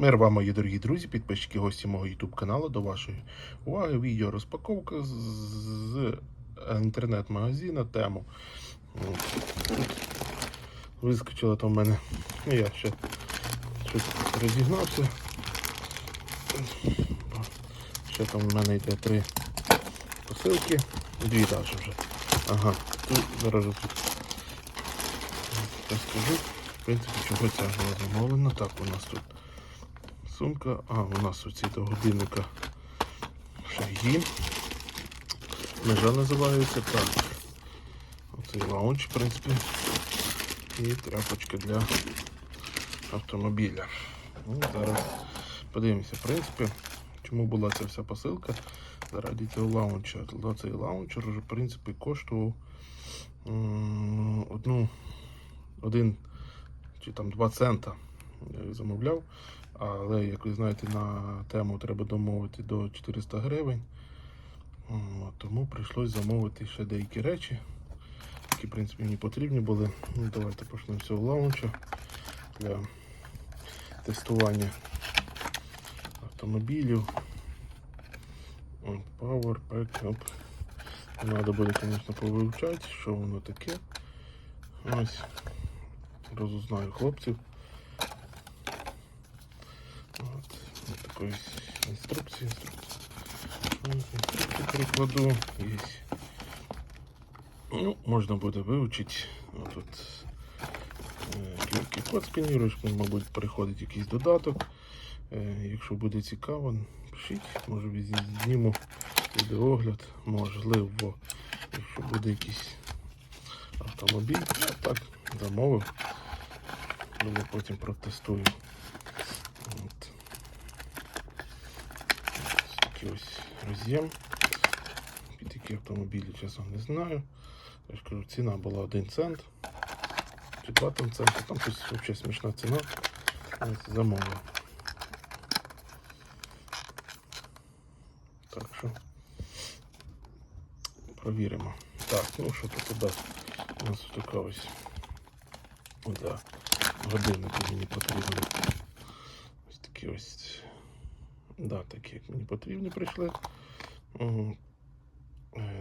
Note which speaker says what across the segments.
Speaker 1: Мир вам, мої дорогі друзі, підписчики, гості мого YouTube каналу. До вашої уваги відео розпаковка з, інтернет-магазина тему. Вискочило там в мене. Я ще щось розігнався. Ще там в мене йде три посилки. Дві навіть вже. Ага, тут зараз розкажу. В принципі, чого ця була замовлена. Так, у нас тут сумка. А, у нас оці до годинника шаги. Межа називається так. Оцей лаунч, в принципі. І тряпочка для автомобіля. Ну, зараз подивимося, в принципі, чому була ця вся посилка. Заради цього лаунча. Цей лаунчер в принципі, коштував одну, один чи там 2 цента. Їх замовляв. Але, як ви знаєте, на тему треба домовити до 400 гривень. Тому прийшлось замовити ще деякі речі, які, в принципі, мені потрібні були. Ну, давайте почнемо з цього лаунча для тестування автомобілів. Power, Pack. Треба буде, звісно, повивчати, що воно таке. Ось. Розузнаю хлопців. От, ось такої інструкції. інструкції. Ось Інструкцію Ну, можна буде вивчити. От, от QR-код сканіруєш, мабуть, приходить якийсь додаток. Якщо буде цікаво, пишіть, може зніму відеогляд, можливо, якщо буде якийсь автомобіль, я так замовив. Думаю, потім протестую. От. Ось такий ось роз'єм. Під які автомобілі, чесно, не знаю. Я ж кажу, ціна була 1 цент. Чи 2 там цента, там щось взагалі смішна ціна. Ось замовив. Так що провіримо. Так, ну що тут туди? У нас така ось да, годинники мені потрібні. Ось такі ось. Да, такі, як мені потрібні прийшли. Е,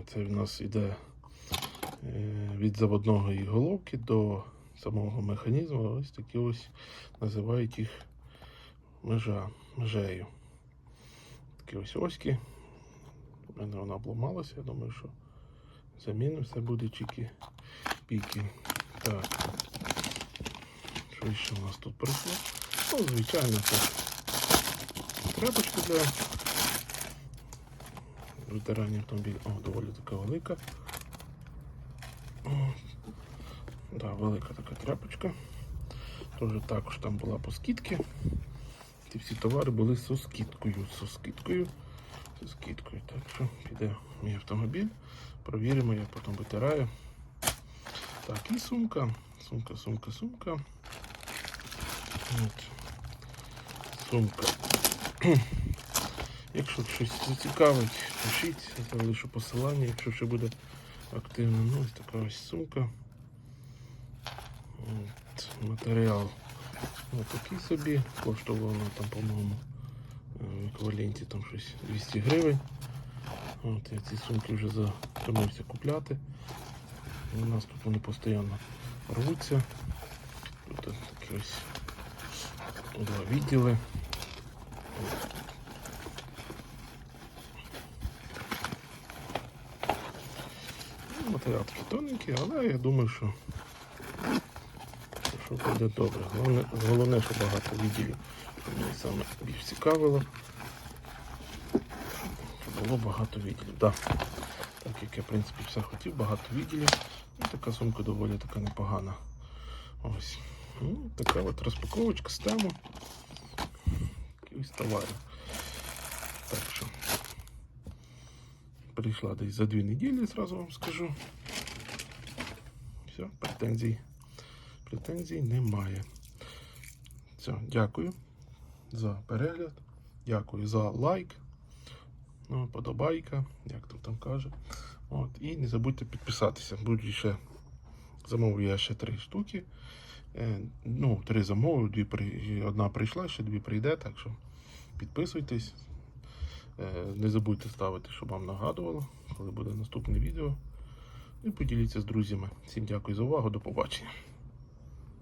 Speaker 1: Це в нас іде е, від заводної головки до самого механізму. Ось такі ось називають їх межа, межею. Такі ось оськи. У мене вона обламалася, я думаю, що заміну все буде чики піки. Так. Що ще у нас тут прийшло? Ну, звичайно, це тряпочка для ветеранів автомобіля. О, доволі така велика. О, да, велика така тряпочка. Тоже також там була по скидці. Ці всі товари були зі скидкою. Зі скидкою. Зі скидкою. Так що піде мій автомобіль. Провіримо, я потім витираю. Так, і сумка. Сумка, сумка, сумка. От. Сумка. Якщо щось зацікавить, пишіть, залишу посилання, якщо ще буде активно. Ну, ось така ось сумка. От, матеріал ось такий собі. Коштувало там, по-моєму, е, в еквіваленті там щось 200 гривень. От, я ці сумки вже затомився купляти. У нас тут вони постійно рвуться. Тут такі ось два відділи. Ну, Матеріал тоненький, але я думаю, що, що буде добре. Головне, головне, що багато відділів. Що мені саме більш цікавило. Було багато відділів. Да. Так як я в принципі все хотів, багато відділів. І така сумка доволі така непогана. Ось. Ну, така от розпаковочка з тему. Якихось товарів. Так що прийшла десь за дві неділі, зразу вам скажу. Все, претензій. Претензій немає. Все, дякую за перегляд. Дякую за лайк. Ну, подобайка, як там там каже. От, і не забудьте підписатися. Будуть ще замовлю я ще три штуки. Е, Ну, три замовив, дві одна прийшла, ще дві прийде, так що підписуйтесь. Е, Не забудьте ставити, щоб вам нагадувало, коли буде наступне відео. І поділіться з друзями. Всім дякую за увагу, до побачення.